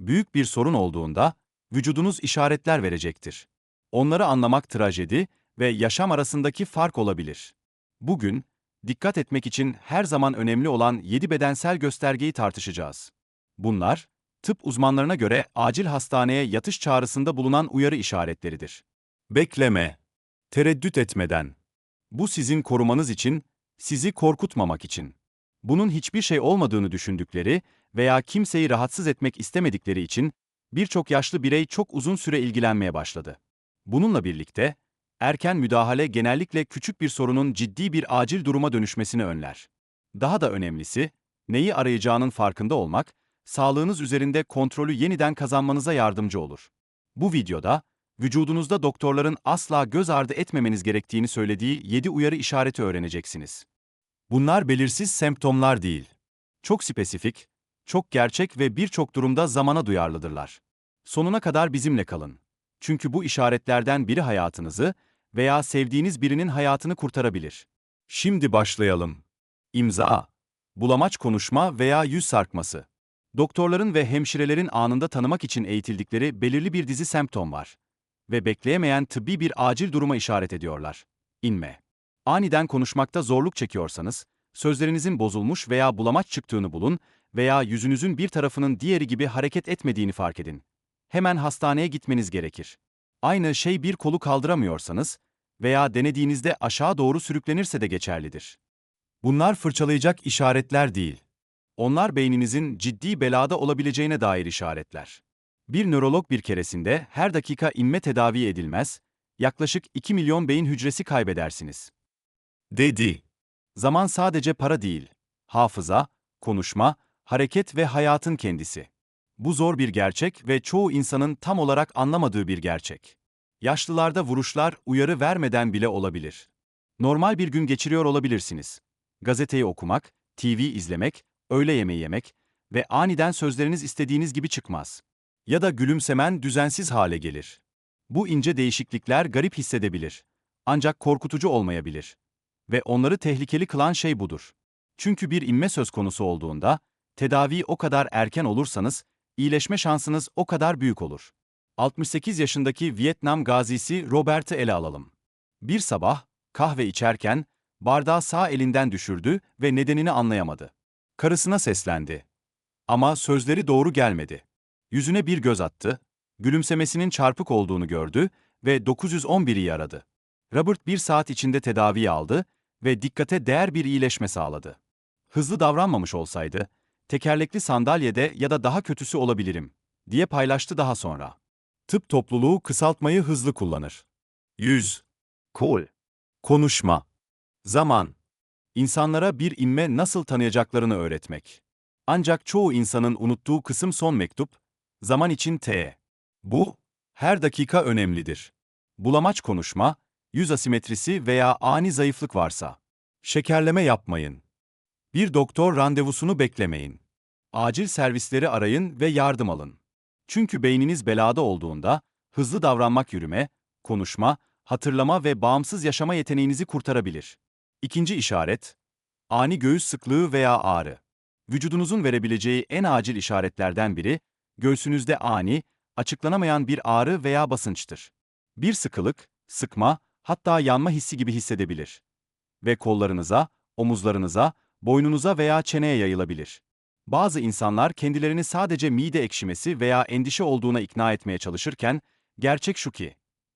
Büyük bir sorun olduğunda vücudunuz işaretler verecektir. Onları anlamak trajedi ve yaşam arasındaki fark olabilir. Bugün dikkat etmek için her zaman önemli olan 7 bedensel göstergeyi tartışacağız. Bunlar tıp uzmanlarına göre acil hastaneye yatış çağrısında bulunan uyarı işaretleridir. Bekleme. Tereddüt etmeden. Bu sizin korumanız için, sizi korkutmamak için. Bunun hiçbir şey olmadığını düşündükleri veya kimseyi rahatsız etmek istemedikleri için birçok yaşlı birey çok uzun süre ilgilenmeye başladı. Bununla birlikte, erken müdahale genellikle küçük bir sorunun ciddi bir acil duruma dönüşmesini önler. Daha da önemlisi, neyi arayacağının farkında olmak, sağlığınız üzerinde kontrolü yeniden kazanmanıza yardımcı olur. Bu videoda, vücudunuzda doktorların asla göz ardı etmemeniz gerektiğini söylediği 7 uyarı işareti öğreneceksiniz. Bunlar belirsiz semptomlar değil. Çok spesifik, çok gerçek ve birçok durumda zamana duyarlıdırlar. Sonuna kadar bizimle kalın. Çünkü bu işaretlerden biri hayatınızı veya sevdiğiniz birinin hayatını kurtarabilir. Şimdi başlayalım. İmza, bulamaç konuşma veya yüz sarkması. Doktorların ve hemşirelerin anında tanımak için eğitildikleri belirli bir dizi semptom var. Ve bekleyemeyen tıbbi bir acil duruma işaret ediyorlar. İnme. Aniden konuşmakta zorluk çekiyorsanız, sözlerinizin bozulmuş veya bulamaç çıktığını bulun veya yüzünüzün bir tarafının diğeri gibi hareket etmediğini fark edin. Hemen hastaneye gitmeniz gerekir. Aynı şey bir kolu kaldıramıyorsanız veya denediğinizde aşağı doğru sürüklenirse de geçerlidir. Bunlar fırçalayacak işaretler değil. Onlar beyninizin ciddi belada olabileceğine dair işaretler. Bir nörolog bir keresinde her dakika inme tedavi edilmez, yaklaşık 2 milyon beyin hücresi kaybedersiniz. Dedi. Zaman sadece para değil. Hafıza, konuşma, hareket ve hayatın kendisi. Bu zor bir gerçek ve çoğu insanın tam olarak anlamadığı bir gerçek. Yaşlılarda vuruşlar uyarı vermeden bile olabilir. Normal bir gün geçiriyor olabilirsiniz. Gazeteyi okumak, TV izlemek, öğle yemeği yemek ve aniden sözleriniz istediğiniz gibi çıkmaz. Ya da gülümsemen düzensiz hale gelir. Bu ince değişiklikler garip hissedebilir. Ancak korkutucu olmayabilir. Ve onları tehlikeli kılan şey budur. Çünkü bir inme söz konusu olduğunda, tedavi o kadar erken olursanız, iyileşme şansınız o kadar büyük olur. 68 yaşındaki Vietnam gazisi Robert'ı ele alalım. Bir sabah, kahve içerken, bardağı sağ elinden düşürdü ve nedenini anlayamadı. Karısına seslendi. Ama sözleri doğru gelmedi. Yüzüne bir göz attı, gülümsemesinin çarpık olduğunu gördü ve 911'i aradı. Robert bir saat içinde tedavi aldı ve dikkate değer bir iyileşme sağladı. Hızlı davranmamış olsaydı, tekerlekli sandalyede ya da daha kötüsü olabilirim, diye paylaştı daha sonra. Tıp topluluğu kısaltmayı hızlı kullanır. Yüz. Kol. Konuşma. Zaman. İnsanlara bir inme nasıl tanıyacaklarını öğretmek. Ancak çoğu insanın unuttuğu kısım son mektup, zaman için T. Bu, her dakika önemlidir. Bulamaç konuşma, yüz asimetrisi veya ani zayıflık varsa. Şekerleme yapmayın. Bir doktor randevusunu beklemeyin. Acil servisleri arayın ve yardım alın. Çünkü beyniniz belada olduğunda, hızlı davranmak yürüme, konuşma, hatırlama ve bağımsız yaşama yeteneğinizi kurtarabilir. İkinci işaret, ani göğüs sıklığı veya ağrı. Vücudunuzun verebileceği en acil işaretlerden biri, göğsünüzde ani, açıklanamayan bir ağrı veya basınçtır. Bir sıkılık, sıkma, hatta yanma hissi gibi hissedebilir. Ve kollarınıza, omuzlarınıza, boynunuza veya çeneye yayılabilir. Bazı insanlar kendilerini sadece mide ekşimesi veya endişe olduğuna ikna etmeye çalışırken, gerçek şu ki,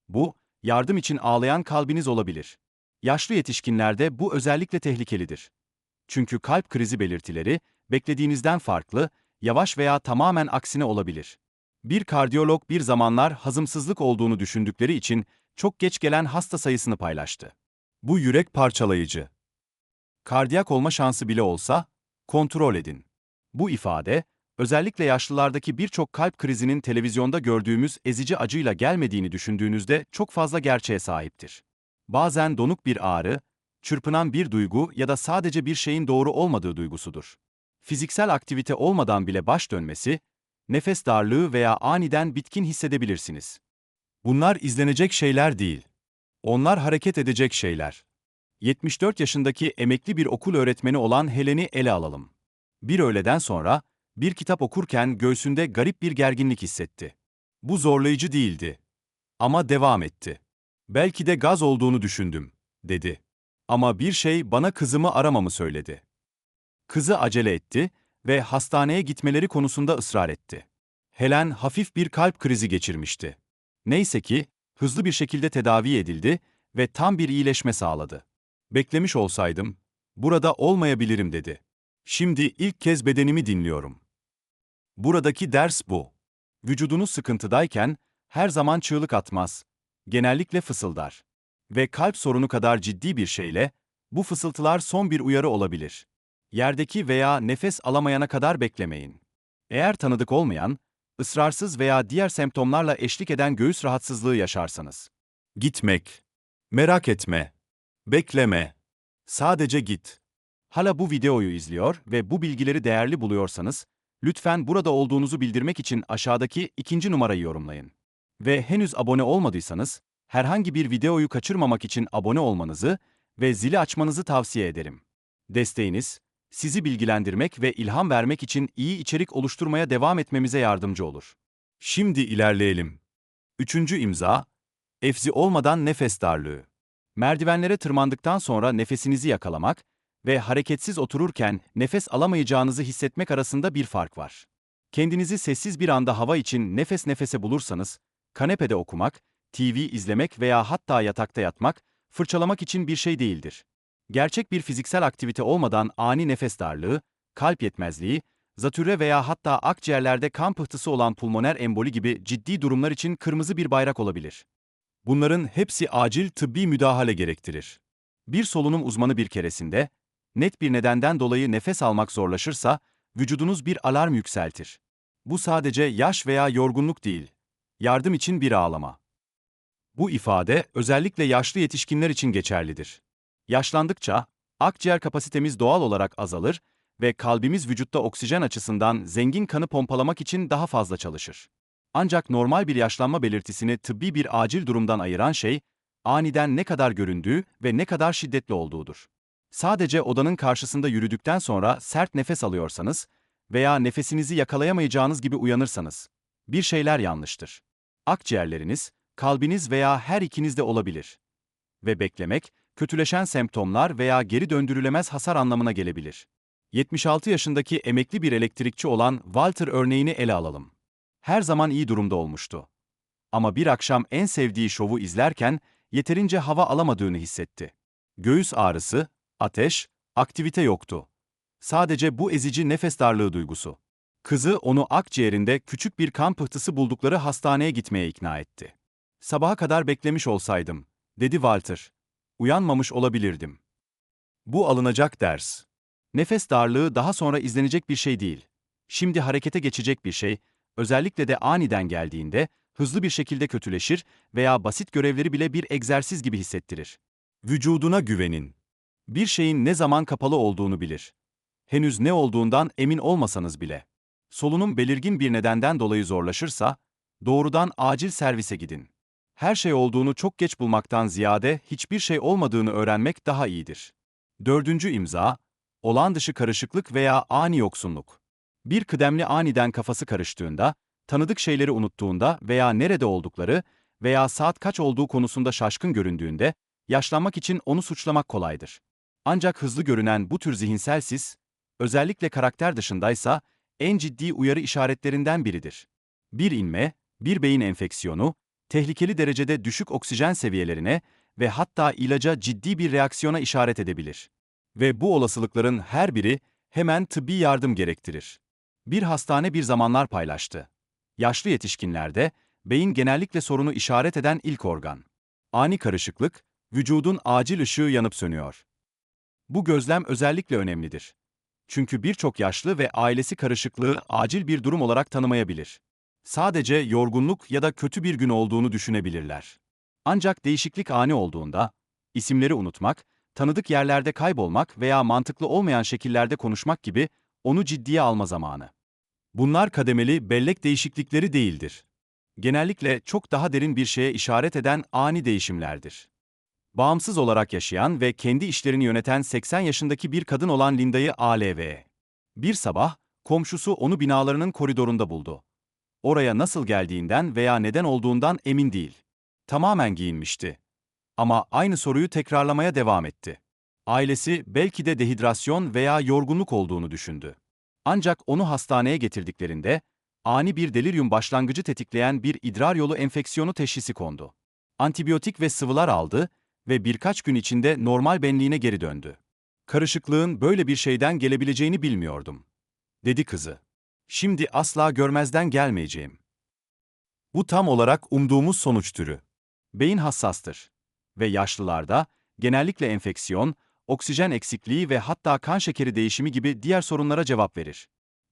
bu, yardım için ağlayan kalbiniz olabilir. Yaşlı yetişkinlerde bu özellikle tehlikelidir. Çünkü kalp krizi belirtileri, beklediğinizden farklı, yavaş veya tamamen aksine olabilir. Bir kardiyolog bir zamanlar hazımsızlık olduğunu düşündükleri için çok geç gelen hasta sayısını paylaştı. Bu yürek parçalayıcı. Kardiyak olma şansı bile olsa, kontrol edin. Bu ifade, özellikle yaşlılardaki birçok kalp krizinin televizyonda gördüğümüz ezici acıyla gelmediğini düşündüğünüzde çok fazla gerçeğe sahiptir. Bazen donuk bir ağrı, çırpınan bir duygu ya da sadece bir şeyin doğru olmadığı duygusudur. Fiziksel aktivite olmadan bile baş dönmesi, nefes darlığı veya aniden bitkin hissedebilirsiniz. Bunlar izlenecek şeyler değil. Onlar hareket edecek şeyler. 74 yaşındaki emekli bir okul öğretmeni olan Helen'i ele alalım. Bir öğleden sonra, Bir kitap okurken göğsünde garip bir gerginlik hissetti. Bu zorlayıcı değildi. Ama devam etti. Belki de gaz olduğunu düşündüm, dedi. Ama bir şey bana kızımı aramamı söyledi. Kızı acele etti ve hastaneye gitmeleri konusunda ısrar etti. Helen hafif bir kalp krizi geçirmişti. Neyse ki hızlı bir şekilde tedavi edildi ve tam bir iyileşme sağladı. Beklemiş olsaydım, burada olmayabilirim dedi. Şimdi ilk kez bedenimi dinliyorum. Buradaki ders bu. Vücudunuz sıkıntıdayken her zaman çığlık atmaz. Genellikle fısıldar. Ve kalp sorunu kadar ciddi bir şeyle bu fısıltılar son bir uyarı olabilir. Yerdeki veya nefes alamayana kadar beklemeyin. Eğer tanıdık olmayan, ısrarsız veya diğer semptomlarla eşlik eden göğüs rahatsızlığı yaşarsanız. Gitmek. Merak etme. Bekleme. Sadece git. Hala bu videoyu izliyor ve bu bilgileri değerli buluyorsanız, lütfen burada olduğunuzu bildirmek için aşağıdaki ikinci numarayı yorumlayın. Ve henüz abone olmadıysanız, herhangi bir videoyu kaçırmamak için abone olmanızı ve zili açmanızı tavsiye ederim. Desteğiniz, sizi bilgilendirmek ve ilham vermek için iyi içerik oluşturmaya devam etmemize yardımcı olur. Şimdi ilerleyelim. Üçüncü imza, efzi olmadan nefes darlığı. Merdivenlere tırmandıktan sonra nefesinizi yakalamak ve hareketsiz otururken nefes alamayacağınızı hissetmek arasında bir fark var. Kendinizi sessiz bir anda hava için nefes nefese bulursanız, kanepede okumak, TV izlemek veya hatta yatakta yatmak, fırçalamak için bir şey değildir. Gerçek bir fiziksel aktivite olmadan ani nefes darlığı, kalp yetmezliği, zatürre veya hatta akciğerlerde kan pıhtısı olan pulmoner emboli gibi ciddi durumlar için kırmızı bir bayrak olabilir. Bunların hepsi acil tıbbi müdahale gerektirir. Bir solunum uzmanı bir keresinde, net bir nedenden dolayı nefes almak zorlaşırsa, vücudunuz bir alarm yükseltir. Bu sadece yaş veya yorgunluk değil, yardım için bir ağlama. Bu ifade özellikle yaşlı yetişkinler için geçerlidir. Yaşlandıkça akciğer kapasitemiz doğal olarak azalır ve kalbimiz vücutta oksijen açısından zengin kanı pompalamak için daha fazla çalışır. Ancak normal bir yaşlanma belirtisini tıbbi bir acil durumdan ayıran şey, aniden ne kadar göründüğü ve ne kadar şiddetli olduğudur. Sadece odanın karşısında yürüdükten sonra sert nefes alıyorsanız veya nefesinizi yakalayamayacağınız gibi uyanırsanız, bir şeyler yanlıştır. Akciğerleriniz, kalbiniz veya her ikiniz de olabilir. Ve beklemek, kötüleşen semptomlar veya geri döndürülemez hasar anlamına gelebilir. 76 yaşındaki emekli bir elektrikçi olan Walter örneğini ele alalım. Her zaman iyi durumda olmuştu. Ama bir akşam en sevdiği şovu izlerken yeterince hava alamadığını hissetti. Göğüs ağrısı, ateş, aktivite yoktu. Sadece bu ezici nefes darlığı duygusu. Kızı onu akciğerinde küçük bir kan pıhtısı buldukları hastaneye gitmeye ikna etti. Sabaha kadar beklemiş olsaydım, dedi Walter. Uyanmamış olabilirdim. Bu alınacak ders. Nefes darlığı daha sonra izlenecek bir şey değil. Şimdi harekete geçecek bir şey, özellikle de aniden geldiğinde, hızlı bir şekilde kötüleşir veya basit görevleri bile bir egzersiz gibi hissettirir. Vücuduna güvenin. Bir şeyin ne zaman kapalı olduğunu bilir. Henüz ne olduğundan emin olmasanız bile. Solunum belirgin bir nedenden dolayı zorlaşırsa, doğrudan acil servise gidin. Her şey olduğunu çok geç bulmaktan ziyade hiçbir şey olmadığını öğrenmek daha iyidir. Dördüncü imza, olağan dışı karışıklık veya ani yoksunluk. Bir kıdemli aniden kafası karıştığında, tanıdık şeyleri unuttuğunda veya nerede oldukları veya saat kaç olduğu konusunda şaşkın göründüğünde, yaşlanmak için onu suçlamak kolaydır. Ancak hızlı görünen bu tür zihinsel sis, özellikle karakter dışındaysa en ciddi uyarı işaretlerinden biridir. Bir inme, bir beyin enfeksiyonu, tehlikeli derecede düşük oksijen seviyelerine ve hatta ilaca ciddi bir reaksiyona işaret edebilir. Ve bu olasılıkların her biri hemen tıbbi yardım gerektirir. Bir hastane bir zamanlar paylaştı. Yaşlı yetişkinlerde beyin genellikle sorunu işaret eden ilk organ. Ani karışıklık, vücudun acil ışığı yanıp sönüyor. Bu gözlem özellikle önemlidir. Çünkü birçok yaşlı ve ailesi karışıklığı acil bir durum olarak tanımayabilir. Sadece yorgunluk ya da kötü bir gün olduğunu düşünebilirler. Ancak değişiklik ani olduğunda, isimleri unutmak, tanıdık yerlerde kaybolmak veya mantıklı olmayan şekillerde konuşmak gibi onu ciddiye alma zamanı. Bunlar kademeli bellek değişiklikleri değildir. Genellikle çok daha derin bir şeye işaret eden ani değişimlerdir. Bağımsız olarak yaşayan ve kendi işlerini yöneten 80 yaşındaki bir kadın olan Linda'yı ALV. Bir sabah, komşusu onu binalarının koridorunda buldu. Oraya nasıl geldiğinden veya neden olduğundan emin değil. Tamamen giyinmişti. Ama aynı soruyu tekrarlamaya devam etti. Ailesi belki de dehidrasyon veya yorgunluk olduğunu düşündü. Ancak onu hastaneye getirdiklerinde ani bir delirium başlangıcı tetikleyen bir idrar yolu enfeksiyonu teşhisi kondu. Antibiyotik ve sıvılar aldı ve birkaç gün içinde normal benliğine geri döndü. Karışıklığın böyle bir şeyden gelebileceğini bilmiyordum, dedi kızı. Şimdi asla görmezden gelmeyeceğim. Bu tam olarak umduğumuz sonuç türü. Beyin hassastır ve yaşlılarda genellikle enfeksiyon, oksijen eksikliği ve hatta kan şekeri değişimi gibi diğer sorunlara cevap verir.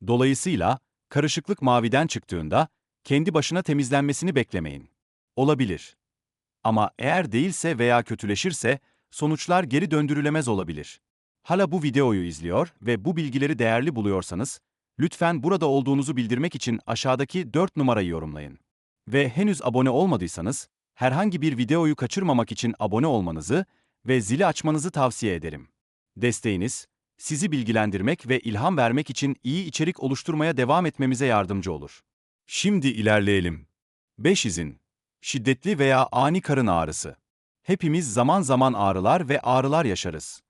Dolayısıyla karışıklık maviden çıktığında kendi başına temizlenmesini beklemeyin. Olabilir. Ama eğer değilse veya kötüleşirse sonuçlar geri döndürülemez olabilir. Hala bu videoyu izliyor ve bu bilgileri değerli buluyorsanız, lütfen burada olduğunuzu bildirmek için aşağıdaki 4 numarayı yorumlayın. Ve henüz abone olmadıysanız, herhangi bir videoyu kaçırmamak için abone olmanızı ve zili açmanızı tavsiye ederim. Desteğiniz, sizi bilgilendirmek ve ilham vermek için iyi içerik oluşturmaya devam etmemize yardımcı olur. Şimdi ilerleyelim. 5 izin. Şiddetli veya ani karın ağrısı. Hepimiz zaman zaman ağrılar ve ağrılar yaşarız.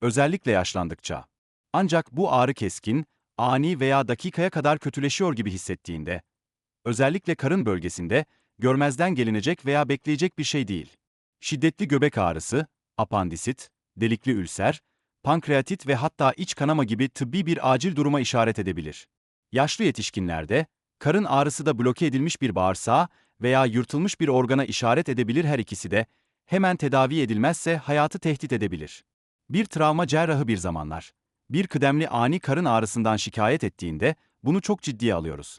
Özellikle yaşlandıkça. Ancak bu ağrı keskin, ani veya dakikaya kadar kötüleşiyor gibi hissettiğinde, özellikle karın bölgesinde, görmezden gelinecek veya bekleyecek bir şey değil. Şiddetli göbek ağrısı, apandisit, delikli ülser, pankreatit ve hatta iç kanama gibi tıbbi bir acil duruma işaret edebilir. Yaşlı yetişkinlerde, karın ağrısı da bloke edilmiş bir bağırsağa veya yırtılmış bir organa işaret edebilir her ikisi de, hemen tedavi edilmezse hayatı tehdit edebilir. Bir travma cerrahı bir zamanlar, bir kıdemli ani karın ağrısından şikayet ettiğinde bunu çok ciddiye alıyoruz.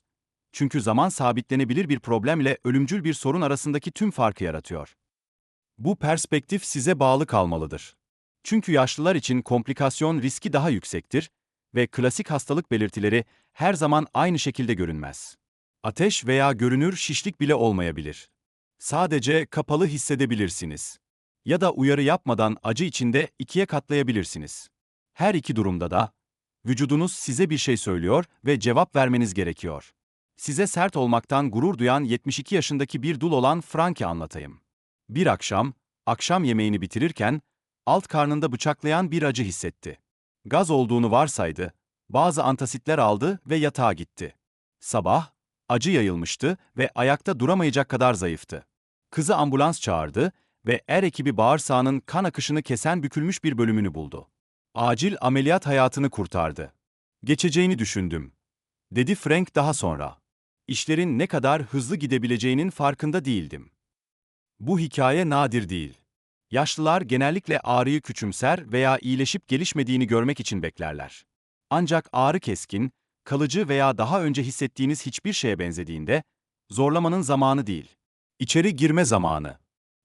Çünkü zaman sabitlenebilir bir problemle ölümcül bir sorun arasındaki tüm farkı yaratıyor. Bu perspektif size bağlı kalmalıdır. Çünkü yaşlılar için komplikasyon riski daha yüksektir ve klasik hastalık belirtileri her zaman aynı şekilde görünmez. Ateş veya görünür şişlik bile olmayabilir. Sadece kapalı hissedebilirsiniz. Ya da uyarı yapmadan acı içinde ikiye katlayabilirsiniz. Her iki durumda da vücudunuz size bir şey söylüyor ve cevap vermeniz gerekiyor. Size sert olmaktan gurur duyan 72 yaşındaki bir dul olan Frank'i anlatayım. Bir akşam, akşam yemeğini bitirirken, alt karnında bıçaklayan bir acı hissetti. Gaz olduğunu varsaydı, bazı antasitler aldı ve yatağa gitti. Sabah, acı yayılmıştı ve ayakta duramayacak kadar zayıftı. Kızı ambulans çağırdı ve er ekibi bağırsağının kan akışını kesen bükülmüş bir bölümünü buldu. Acil ameliyat hayatını kurtardı. Geçeceğini düşündüm, dedi Frank daha sonra. İşlerin ne kadar hızlı gidebileceğinin farkında değildim. Bu hikaye nadir değil. Yaşlılar genellikle ağrıyı küçümser veya iyileşip gelişmediğini görmek için beklerler. Ancak ağrı keskin, kalıcı veya daha önce hissettiğiniz hiçbir şeye benzediğinde, zorlamanın zamanı değil. İçeri girme zamanı.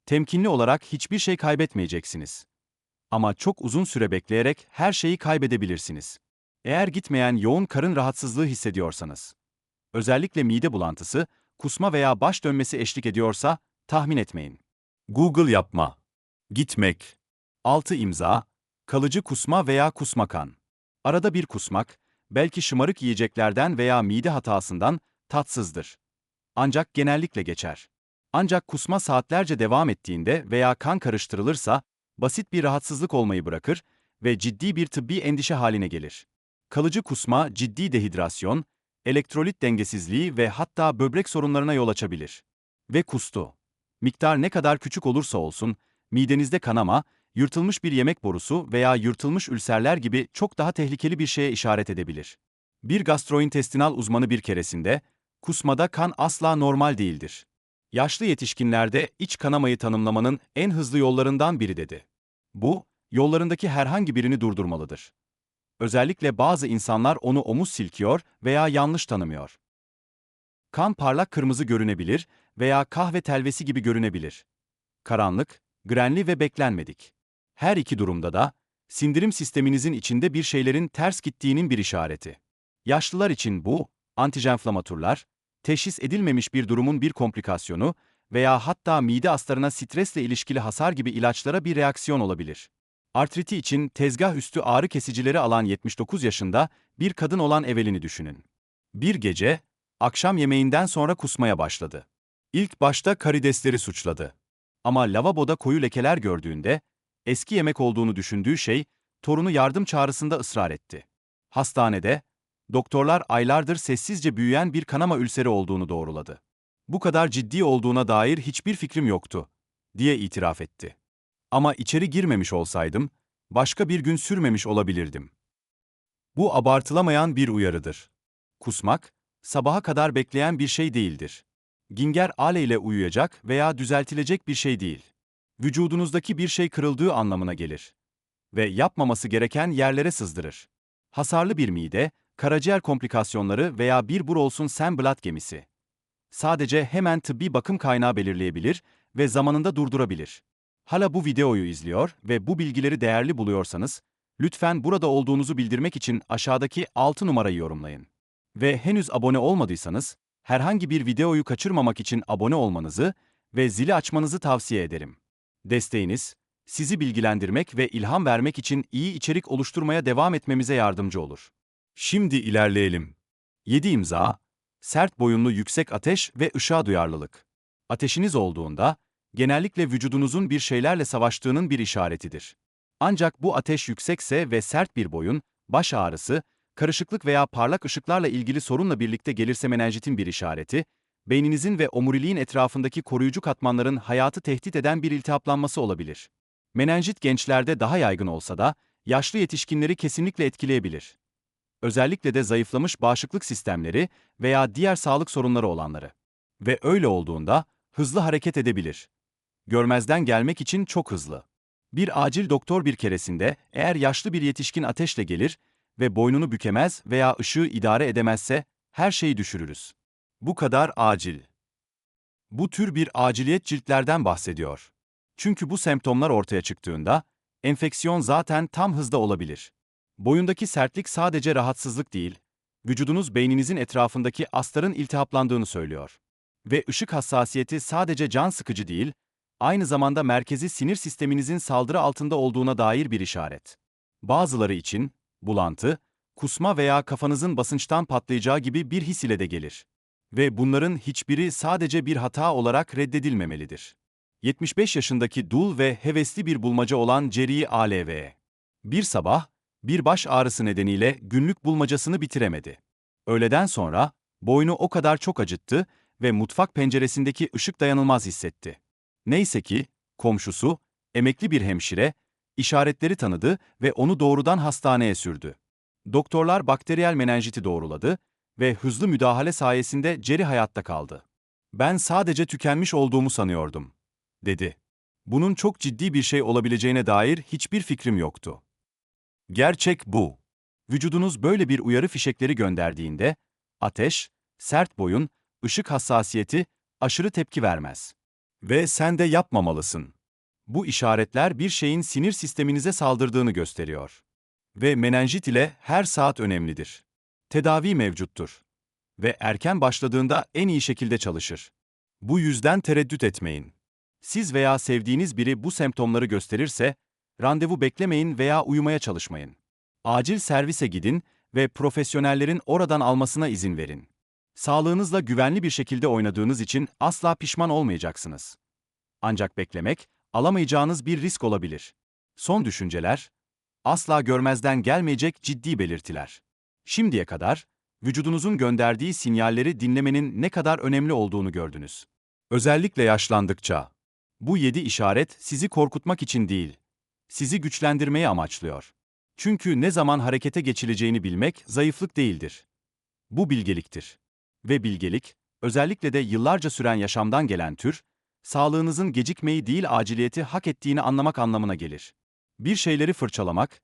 Temkinli olarak hiçbir şey kaybetmeyeceksiniz. Ama çok uzun süre bekleyerek her şeyi kaybedebilirsiniz. Eğer gitmeyen yoğun karın rahatsızlığı hissediyorsanız, özellikle mide bulantısı, kusma veya baş dönmesi eşlik ediyorsa, tahmin etmeyin. Google yapma. Gitmek. 6 imza, kalıcı kusma veya kusmakan. Arada bir kusmak, belki şımarık yiyeceklerden veya mide hatasından tatsızdır. Ancak genellikle geçer. Ancak kusma saatlerce devam ettiğinde veya kan karıştırılırsa, basit bir rahatsızlık olmayı bırakır ve ciddi bir tıbbi endişe haline gelir. Kalıcı kusma ciddi dehidrasyon, elektrolit dengesizliği ve hatta böbrek sorunlarına yol açabilir. Ve kustu. Miktar ne kadar küçük olursa olsun, midenizde kanama, yırtılmış bir yemek borusu veya yırtılmış ülserler gibi çok daha tehlikeli bir şeye işaret edebilir. Bir gastrointestinal uzmanı bir keresinde, kusmada kan asla normal değildir. Yaşlı yetişkinlerde iç kanamayı tanımlamanın en hızlı yollarından biri dedi. Bu, yollarındaki herhangi birini durdurmalıdır. Özellikle bazı insanlar onu omuz silkiyor veya yanlış tanımıyor. Kan parlak kırmızı görünebilir veya kahve telvesi gibi görünebilir. Karanlık, grenli ve beklenmedik. Her iki durumda da sindirim sisteminizin içinde bir şeylerin ters gittiğinin bir işareti. Yaşlılar için bu, antijenflamaturlar, teşhis edilmemiş bir durumun bir komplikasyonu veya hatta mide astarına stresle ilişkili hasar gibi ilaçlara bir reaksiyon olabilir. Artriti için tezgah üstü ağrı kesicileri alan 79 yaşında bir kadın olan Evelyn'i düşünün. Bir gece, akşam yemeğinden sonra kusmaya başladı. İlk başta karidesleri suçladı. Ama lavaboda koyu lekeler gördüğünde, eski yemek olduğunu düşündüğü şey, torunu yardım çağrısında ısrar etti. Hastanede, doktorlar aylardır sessizce büyüyen bir kanama ülseri olduğunu doğruladı. Bu kadar ciddi olduğuna dair hiçbir fikrim yoktu, diye itiraf etti. Ama içeri girmemiş olsaydım, başka bir gün sürmemiş olabilirdim. Bu abartılamayan bir uyarıdır. Kusmak, sabaha kadar bekleyen bir şey değildir. Ginger ale ile uyuyacak veya düzeltilecek bir şey değil. Vücudunuzdaki bir şey kırıldığı anlamına gelir. Ve yapmaması gereken yerlere sızdırır. Hasarlı bir mide, karaciğer komplikasyonları veya bir Burols'un Semblat gemisi. Sadece hemen tıbbi bakım kaynağı belirleyebilir ve zamanında durdurabilir. Hala bu videoyu izliyor ve bu bilgileri değerli buluyorsanız, lütfen burada olduğunuzu bildirmek için aşağıdaki 6 numarayı yorumlayın. Ve henüz abone olmadıysanız, herhangi bir videoyu kaçırmamak için abone olmanızı ve zili açmanızı tavsiye ederim. Desteğiniz, sizi bilgilendirmek ve ilham vermek için iyi içerik oluşturmaya devam etmemize yardımcı olur. Şimdi ilerleyelim. 7 imza, sert boyunlu yüksek ateş ve ışığa duyarlılık. Ateşiniz olduğunda, genellikle vücudunuzun bir şeylerle savaştığının bir işaretidir. Ancak bu ateş yüksekse ve sert bir boyun, baş ağrısı, karışıklık veya parlak ışıklarla ilgili sorunla birlikte gelirse menenjitin bir işareti, beyninizin ve omuriliğin etrafındaki koruyucu katmanların hayatı tehdit eden bir iltihaplanması olabilir. Menenjit gençlerde daha yaygın olsa da, yaşlı yetişkinleri kesinlikle etkileyebilir. Özellikle de zayıflamış bağışıklık sistemleri veya diğer sağlık sorunları olanları. Ve öyle olduğunda, hızlı hareket edebilir. Görmezden gelmek için çok hızlı. Bir acil doktor bir keresinde, eğer yaşlı bir yetişkin ateşle gelir ve boynunu bükemez veya ışığı idare edemezse, her şeyi düşürürüz. Bu kadar acil. Bu tür bir aciliyet ciltlerden bahsediyor. Çünkü bu semptomlar ortaya çıktığında, enfeksiyon zaten tam hızda olabilir. Boyundaki sertlik sadece rahatsızlık değil, vücudunuz beyninizin etrafındaki astarın iltihaplandığını söylüyor. Ve ışık hassasiyeti sadece can sıkıcı değil, aynı zamanda merkezi sinir sisteminizin saldırı altında olduğuna dair bir işaret. Bazıları için, bulantı, kusma veya kafanızın basınçtan patlayacağı gibi bir his ile de gelir. Ve bunların hiçbiri sadece bir hata olarak reddedilmemelidir. 75 yaşındaki dul ve hevesli bir bulmaca olan Jerry ALV. Bir sabah, bir baş ağrısı nedeniyle günlük bulmacasını bitiremedi. Öğleden sonra, boynu o kadar çok acıttı ve mutfak penceresindeki ışık dayanılmaz hissetti. Neyse ki, komşusu, emekli bir hemşire, işaretleri tanıdı ve onu doğrudan hastaneye sürdü. Doktorlar bakteriyel menenjiti doğruladı ve hızlı müdahale sayesinde Jerry hayatta kaldı. Ben sadece tükenmiş olduğumu sanıyordum, dedi. Bunun çok ciddi bir şey olabileceğine dair hiçbir fikrim yoktu. Gerçek bu. Vücudunuz böyle bir uyarı fişekleri gönderdiğinde, ateş, sert boyun, ışık hassasiyeti, aşırı tepki vermez. Ve sen de yapmamalısın. Bu işaretler bir şeyin sinir sisteminize saldırdığını gösteriyor. Ve menenjit ile her saat önemlidir. Tedavi mevcuttur. Ve erken başladığında en iyi şekilde çalışır. Bu yüzden tereddüt etmeyin. Siz veya sevdiğiniz biri bu semptomları gösterirse, randevu beklemeyin veya uyumaya çalışmayın. Acil servise gidin ve profesyonellerin oradan almasına izin verin. Sağlığınızla güvenli bir şekilde oynadığınız için asla pişman olmayacaksınız. Ancak beklemek, alamayacağınız bir risk olabilir. Son düşünceler, asla görmezden gelmeyecek ciddi belirtiler. Şimdiye kadar, vücudunuzun gönderdiği sinyalleri dinlemenin ne kadar önemli olduğunu gördünüz. Özellikle yaşlandıkça. Bu yedi işaret sizi korkutmak için değil, sizi güçlendirmeyi amaçlıyor. Çünkü ne zaman harekete geçileceğini bilmek zayıflık değildir. Bu bilgeliktir. Ve bilgelik, özellikle de yıllarca süren yaşamdan gelen tür, sağlığınızın gecikmeyi değil aciliyeti hak ettiğini anlamak anlamına gelir. Bir şeyleri fırçalamak,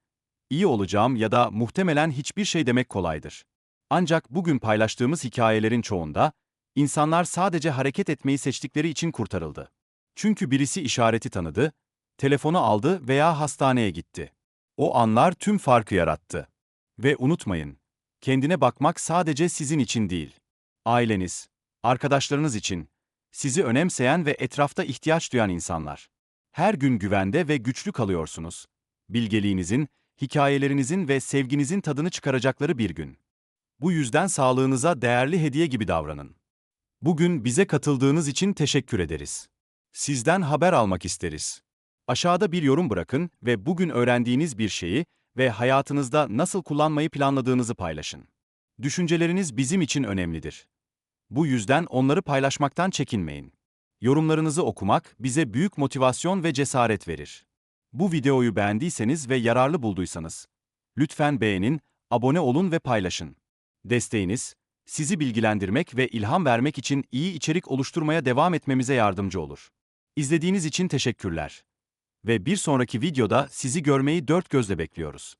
iyi olacağım ya da muhtemelen hiçbir şey demek kolaydır. Ancak bugün paylaştığımız hikayelerin çoğunda, insanlar sadece hareket etmeyi seçtikleri için kurtarıldı. Çünkü birisi işareti tanıdı, telefonu aldı veya hastaneye gitti. O anlar tüm farkı yarattı. Ve unutmayın, kendine bakmak sadece sizin için değil. Aileniz, arkadaşlarınız için, sizi önemseyen ve etrafta ihtiyaç duyan insanlar. Her gün güvende ve güçlü kalıyorsunuz. bilgeliğinizin, hikayelerinizin ve sevginizin tadını çıkaracakları bir gün. Bu yüzden sağlığınıza değerli hediye gibi davranın. Bugün bize katıldığınız için teşekkür ederiz. Sizden haber almak isteriz. Aşağıda bir yorum bırakın ve bugün öğrendiğiniz bir şeyi ve hayatınızda nasıl kullanmayı planladığınızı paylaşın. Düşünceleriniz bizim için önemlidir. Bu yüzden onları paylaşmaktan çekinmeyin. Yorumlarınızı okumak bize büyük motivasyon ve cesaret verir. Bu videoyu beğendiyseniz ve yararlı bulduysanız, lütfen beğenin, abone olun ve paylaşın. Desteğiniz, sizi bilgilendirmek ve ilham vermek için iyi içerik oluşturmaya devam etmemize yardımcı olur. İzlediğiniz için teşekkürler. Ve bir sonraki videoda sizi görmeyi dört gözle bekliyoruz.